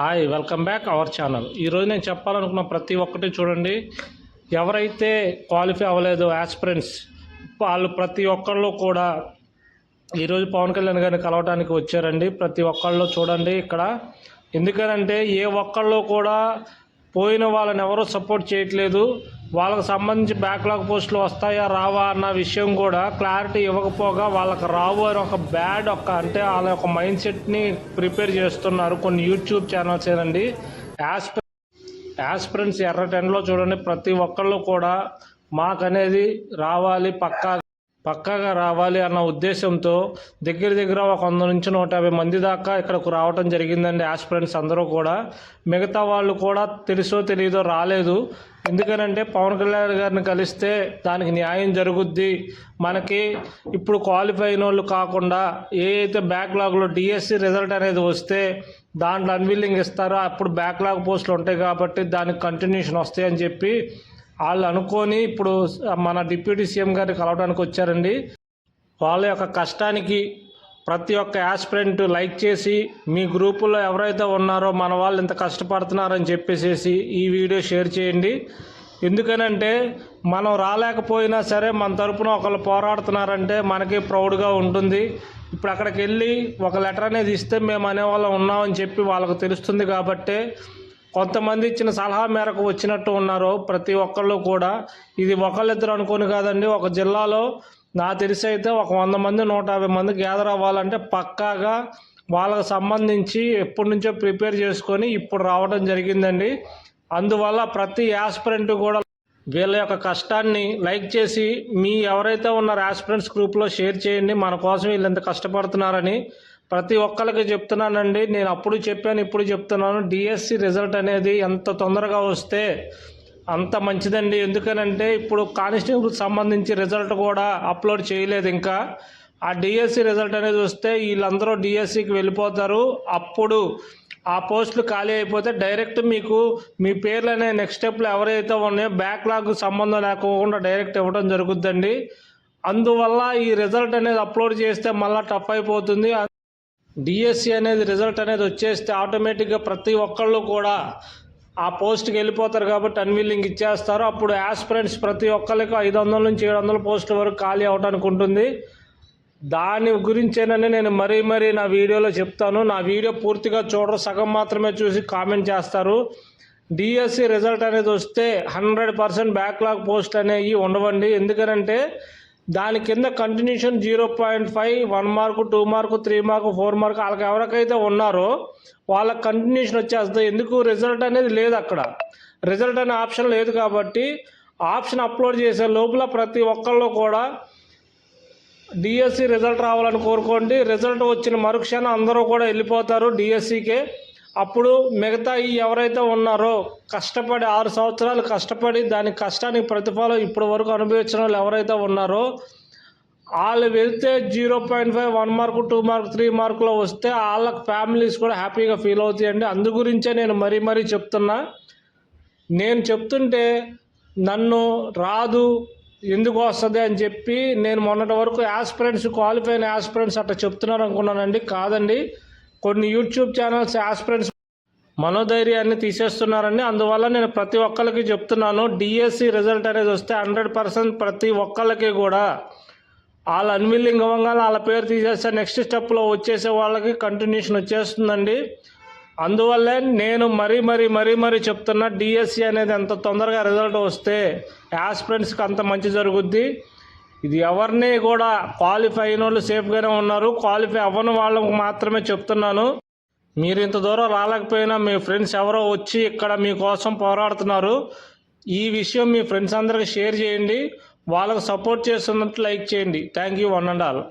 Hi welcome back our channel ఈరోజు నేను చెప్పాలనుకున్న ప్రతి ఒక్కటి చూడండి. ఎవరైతే క్వాలిఫై అవ్వలేదో యాస్పిరెంట్స్ వాళ్ళు ప్రతి ఒక్కళ్ళు కూడా ఈరోజు పవన్ కళ్యాణ్ గారిని కలవడానికి వచ్చారండి. ప్రతి ఒక్కళ్ళు చూడండి ఇక్కడ. ఎందుకనంటే ఏ ఒక్కళ్ళు కూడా పోయిన వాళ్ళని ఎవరూ సపోర్ట్ చేయట్లేదు. వాళ్ళకి సంబంధించి బ్యాక్లాగ్ పోస్టులు వస్తాయా రావా అన్న విషయం కూడా క్లారిటీ ఇవ్వకపోగా వాళ్ళకి రావు అని ఒక బ్యాడ్ ఒక అంటే వాళ్ళ యొక్క మైండ్ సెట్ని ప్రిపేర్ చేస్తున్నారు కొన్ని యూట్యూబ్ ఛానల్స్ ఏనండి. యాస్పి యాస్పిరెంట్స్ ఎర్ర టెన్లో చూడండి ప్రతి ఒక్కళ్ళు కూడా మాకనేది రావాలి పక్కా పక్కాగా రావాలి అన్న ఉద్దేశంతో దగ్గర దగ్గర ఒక వంద నుంచి నూట యాభై మంది దాకా ఇక్కడకు రావటం జరిగిందండి ఆస్పిరెంట్స్ అందరూ కూడా. మిగతా వాళ్ళు కూడా తెలుసో తెలియదో రాలేదు. ఎందుకనంటే పవన్ కళ్యాణ్ గారిని కలిస్తే దానికి న్యాయం జరుగుద్ది. మనకి ఇప్పుడు క్వాలిఫై అయిన వాళ్ళు కాకుండా ఏ అయితే బ్యాక్లాగ్లో డిఎస్సి రిజల్ట్ అనేది వస్తే దాంట్లో అన్విల్లింగ్ ఇస్తారో అప్పుడు బ్యాక్లాగ్ పోస్టులు ఉంటాయి కాబట్టి దానికి కంటిన్యూషన్ వస్తాయని చెప్పి వాళ్ళు అనుకొని ఇప్పుడు మన డిప్యూటీ సీఎం గారిని కలవడానికి వచ్చారండి. వాళ్ళ యొక్క కష్టానికి ప్రతి ఒక్క యాస్పిరెంట్ లైక్ చేసి మీ గ్రూపులో ఎవరైతే ఉన్నారో మన వాళ్ళు ఇంత కష్టపడుతున్నారని చెప్పేసేసి ఈ వీడియో షేర్ చేయండి. ఎందుకనంటే మనం రాలేకపోయినా సరే మన తరపున ఒకళ్ళు పోరాడుతున్నారంటే మనకి ప్రౌడ్గా ఉంటుంది. ఇప్పుడు అక్కడికి వెళ్ళి ఒక లెటర్ అనేది ఇస్తే మేము అనేవాళ్ళం ఉన్నామని చెప్పి వాళ్ళకు తెలుస్తుంది కాబట్టే కొంతమంది ఇచ్చిన సలహా మేరకు వచ్చినట్టు ఉన్నారు ప్రతి ఒక్కళ్ళు కూడా ఇది ఒకళ్ళిద్దరు అనుకోని కాదండి ఒక జిల్లాలో నా తెలిసి అయితే ఒక వంద మంది నూట యాభై మంది గ్యాదర్ అవ్వాలంటే పక్కాగా వాళ్ళకు సంబంధించి ఎప్పటి నుంచో ప్రిపేర్ చేసుకొని ఇప్పుడు రావడం జరిగిందండి. అందువల్ల ప్రతి యాస్పిరెంట్ కూడా వీళ్ళ యొక్క కష్టాన్ని లైక్ చేసి మీ ఎవరైతే ఉన్నారో యాస్పిరెంట్స్ గ్రూప్లో షేర్ చేయండి మన కోసం వీళ్ళు ఎంత కష్టపడుతున్నారని ప్రతి ఒక్కరికి చెప్తున్నానండి. నేను అప్పుడు చెప్పాను ఇప్పుడు చెప్తున్నాను. డిఎస్సి రిజల్ట్ అనేది ఎంత తొందరగా వస్తే అంత మంచిదండి. ఎందుకనంటే ఇప్పుడు కానిస్టేబుల్కి సంబంధించి రిజల్ట్ కూడా అప్లోడ్ చేయలేదు ఇంకా. ఆ డిఎస్సి రిజల్ట్ అనేది వస్తే వీళ్ళందరూ డిఎస్సికి వెళ్ళిపోతారు. అప్పుడు ఆ పోస్టులు ఖాళీ అయిపోతే డైరెక్ట్ మీకు మీ పేర్లు అనే నెక్స్ట్ స్టెప్లో ఎవరైతే ఉన్నాయో బ్యాక్లాగ్ సంబంధం లేకోకుండా డైరెక్ట్ ఇవ్వడం జరుగుద్దండి. అందువల్ల ఈ రిజల్ట్ అనేది అప్లోడ్ చేస్తే మళ్ళీ టఫ్ అయిపోతుంది. డిఎస్సి అనేది రిజల్ట్ అనేది వచ్చేస్తే ఆటోమేటిక్గా ప్రతి ఒక్కళ్ళు కూడా ఆ పోస్ట్కి వెళ్ళిపోతారు కాబట్టి అన్విల్లింగ్ ఇచ్చేస్తారు. అప్పుడు యాస్పిరెంట్స్ ప్రతి ఒక్కరికి ఐదు వందల నుంచి ఏడు వందల పోస్టుల వరకు ఖాళీ అవడానికి ఉంటుంది. దాని గురించేనని నేను మరీ మరీ నా వీడియోలో చెప్తాను. నా వీడియో పూర్తిగా చూడరు. సగం మాత్రమే చూసి కామెంట్ చేస్తారు. డిఎస్సి రిజల్ట్ అనేది వస్తే హండ్రెడ్ పర్సెంట్ బ్యాక్లాగ్ పోస్ట్ అనేవి ఉండవండి. ఎందుకనంటే దాని కింద continuation zero point five one mark two mark three mark four mark వాళ్ళకి ఎవరికైతే ఉన్నారో వాళ్ళకి కంటిన్యూషన్ వచ్చేస్తుంది. ఎందుకు? రిజల్ట్ అనేది లేదు అక్కడ. రిజల్ట్ అనే ఆప్షన్ లేదు కాబట్టి ఆప్షన్ అప్లోడ్ చేసే లోపల ప్రతి ఒక్కళ్ళు కూడా డిఎస్సి రిజల్ట్ రావాలని కోరుకోండి. రిజల్ట్ వచ్చిన మరుక్షణం అందరూ కూడా వెళ్ళిపోతారు డిఎస్సికే అప్పుడు మిగతా ఎవరైతే ఉన్నారో కష్టపడి ఆరు సంవత్సరాలు కష్టపడి దాని కష్టానికి ప్రతిఫలం ఇప్పటి వరకు అనుభవించిన వాళ్ళు ఎవరైతే ఉన్నారో వాళ్ళు వెళ్తే zero point five one mark two mark three మార్కులో వస్తే వాళ్ళ ఫ్యామిలీస్ కూడా హ్యాపీగా ఫీల్ అవుతాయండి. అందు గురించే నేను మరీ మరీ చెప్తున్నా. నేను చెప్తుంటే నన్ను రాదు ఎందుకు వస్తుంది అని చెప్పి నేను మొన్నటి వరకు యాస్పిరెంట్స్ క్వాలిఫైన్ యాస్పిరెంట్స్ అట్లా చెప్తున్నారు అనుకున్నానండి. కాదండి. కొన్ని యూట్యూబ్ ఛానల్స్ ఆస్పిరెంట్స్ మనోధైర్యాన్ని తీసేస్తున్నారని అందువల్ల నేను ప్రతి ఒక్కరికి చెప్తున్నాను డిఎస్సి రిజల్ట్ అనేది వస్తే హండ్రెడ్ పర్సెంట్ ప్రతి ఒక్కరికి కూడా. వాళ్ళ అన్విల్లింగ్ అవ్వగానే వాళ్ళ పేరు తీసేస్తే నెక్స్ట్ స్టెప్లో వచ్చేసే వాళ్ళకి కంటిన్యూషన్ వచ్చేస్తుందండి. అందువల్లే నేను మరీ మరీ మరీ మరీ చెప్తున్నా డిఎస్సి అనేది ఎంత తొందరగా రిజల్ట్ వస్తే యాస్పిరెంట్స్కి అంత మంచి జరుగుద్ది. ఇది ఎవరిని కూడా క్వాలిఫై అయిన వాళ్ళు సేఫ్గానే ఉన్నారు. క్వాలిఫై అవ్వని వాళ్ళకు మాత్రమే చెప్తున్నాను. మీరు ఇంత దూరం రాలేకపోయినా మీ ఫ్రెండ్స్ ఎవరో వచ్చి ఇక్కడ మీకోసం పోరాడుతున్నారు. ఈ విషయం మీ ఫ్రెండ్స్ అందరికి షేర్ చేయండి. వాళ్ళకు సపోర్ట్ చేస్తున్నట్టు లైక్ చేయండి. Thank you one and all.